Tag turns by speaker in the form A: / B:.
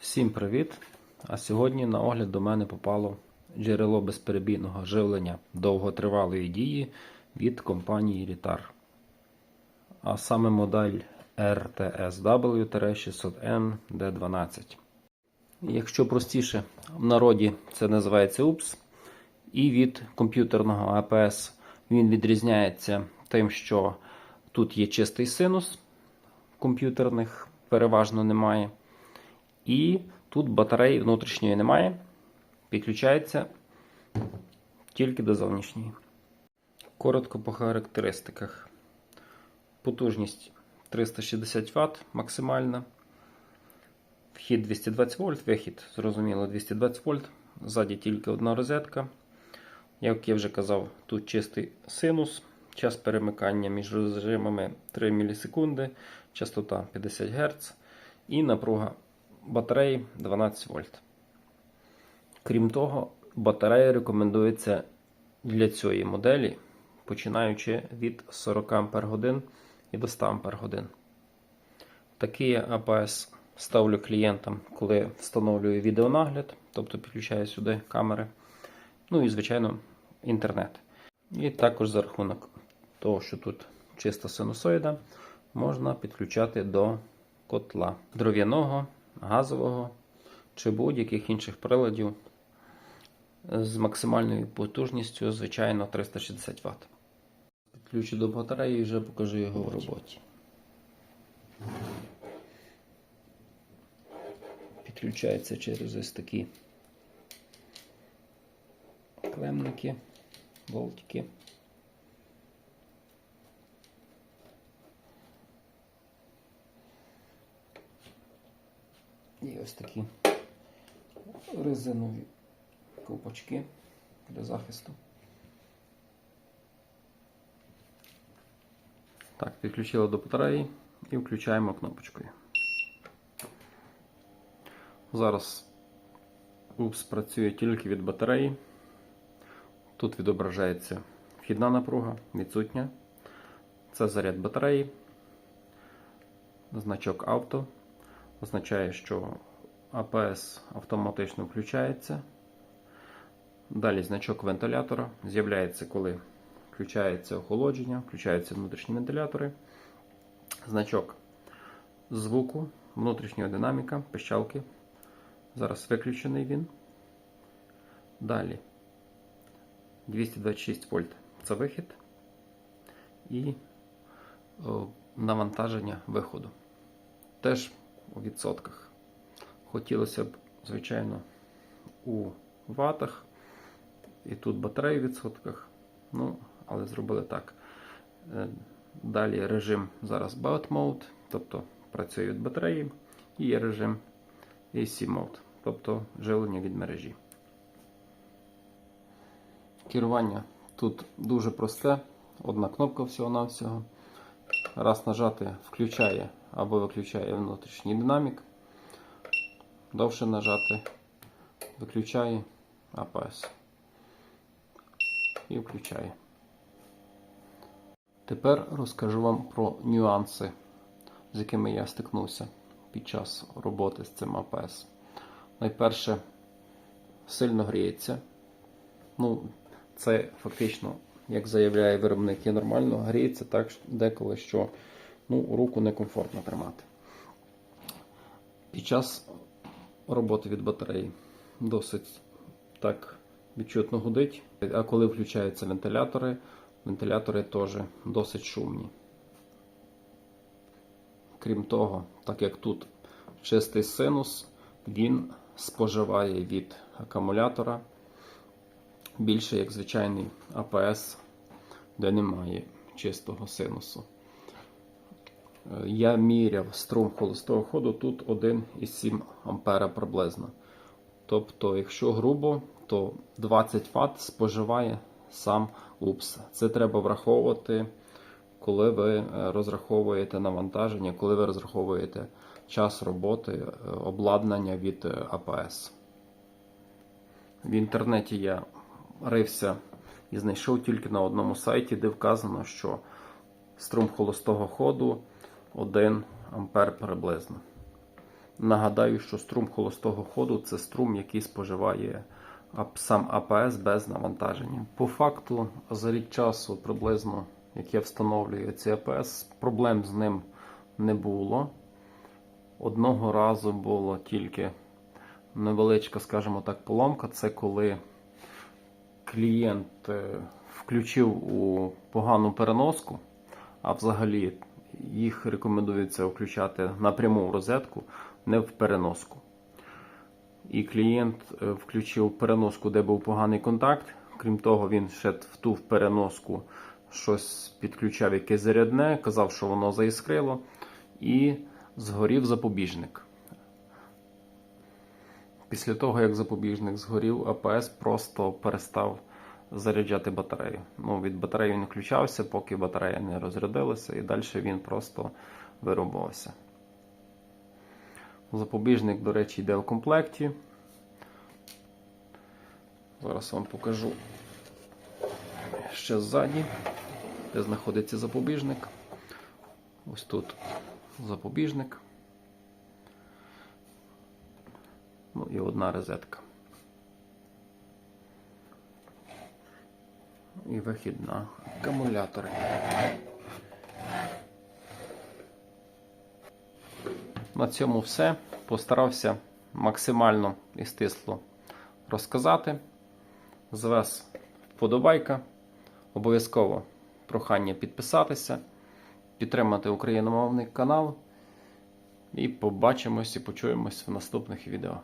A: Всім привіт! А сьогодні на огляд до мене попало джерело безперебійного живлення довготривалої дії від компанії Ritar. А саме модель RTSW-600N D12. Якщо простіше, в народі це називається UPS. І від комп'ютерного APS він відрізняється тим, що тут є чистий синус, комп'ютерних переважно немає. І тут батареї внутрішньої немає. Підключається тільки до зовнішньої. Коротко по характеристиках. Потужність 360 Вт максимальна. Вхід 220 вольт, вихід, зрозуміло, 220 вольт. Ззаді тільки одна розетка. Як я вже казав, тут чистий синус. Час перемикання між режимами 3 мілісекунди, частота 50 Гц і напруга батареї 12 вольт. Крім того, батарея рекомендується для цієї моделі, починаючи від 40 Ах і до 100 Ах. Такий АПС ставлю клієнтам, коли встановлюю відеонагляд, тобто підключаю сюди камери. Ну і, звичайно, інтернет. І також за рахунок того, що тут чиста синусоїда, можна підключати до котла дров'яного, газового чи будь-яких інших приладів з максимальною потужністю, звичайно, 360 Вт. Підключу до батареї і вже покажу його в роботі. Підключається через ось такі клемники, болтики. І ось такі резинові ковпачки для захисту. Так, підключили до батареї і включаємо кнопочкою. Зараз УПС працює тільки від батареї. Тут відображається вхідна напруга, відсутня. Це заряд батареї, значок авто означає, що АПС автоматично включається. Далі значок вентилятора з'являється, коли включається охолодження, включаються внутрішні вентилятори. Значок звуку, внутрішнього динаміка, пищалки. Зараз виключений він. Далі 226 вольт це вихід і навантаження виходу. Теж у відсотках. Хотілося б, звичайно, у ватах. І тут батареї в відсотках. Ну, але зробили так. Е, Далі режим зараз Bout Mode, тобто працює від батареї, і є режим AC Mode, тобто живлення від мережі. Керування тут дуже просте, одна кнопка всього-навсього. Раз нажати, включає або виключає внутрішній динамік. Довше нажати, виключає АПС і включає. Тепер розкажу вам про нюанси, з якими я стикнувся під час роботи з цим АПС. Найперше, сильно гріється. Ну, це фактично, як заявляє виробник, є нормально, гріється так деколи, що ну, руку некомфортно тримати. Під час роботи від батареї досить так відчутно гудить. А коли включаються вентилятори, вентилятори теж досить шумні. Крім того, так як тут чистий синус, він споживає від акумулятора більше як звичайний АПС, де немає чистого синусу. Я міряв струм холостого ходу тут 1,7 А приблизно. Тобто, якщо грубо, то 20 Вт споживає сам УПС. Це треба враховувати, коли ви е, розраховуєте навантаження, коли ви розраховуєте час роботи, е, обладнання від е, АПС. В інтернеті я рився і знайшов тільки на одному сайті, де вказано, що струм холостого ходу 1 ампер приблизно. Нагадаю, що струм холостого ходу це струм, який споживає сам АПС без навантаження. По факту, за рік часу, приблизно, як я встановлюю цей АПС, проблем з ним не було. Одного разу було тільки невеличка, скажімо так, поломка. Це коли клієнт е, включив у погану переноску, а взагалі їх рекомендується включати напряму в розетку, не в переноску. І клієнт е, включив переноску, де був поганий контакт. Крім того, він ще в ту переноску щось підключав якесь зарядне, казав, що воно заіскрило, і згорів запобіжник. Після того, як запобіжник згорів, АПС просто перестав заряджати батарею. Ну, від батареї він включався, поки батарея не розрядилася, і далі він просто вирубувався. Запобіжник, до речі, йде в комплекті. Зараз вам покажу ще ззаді, де знаходиться запобіжник. Ось тут запобіжник. Ну і одна розетка. І вихід на акумулятори. На цьому все. Постарався максимально і стисло розказати. З вас вподобайка. Обов'язково прохання підписатися, підтримати україномовний канал. І побачимось і почуємось в наступних відео.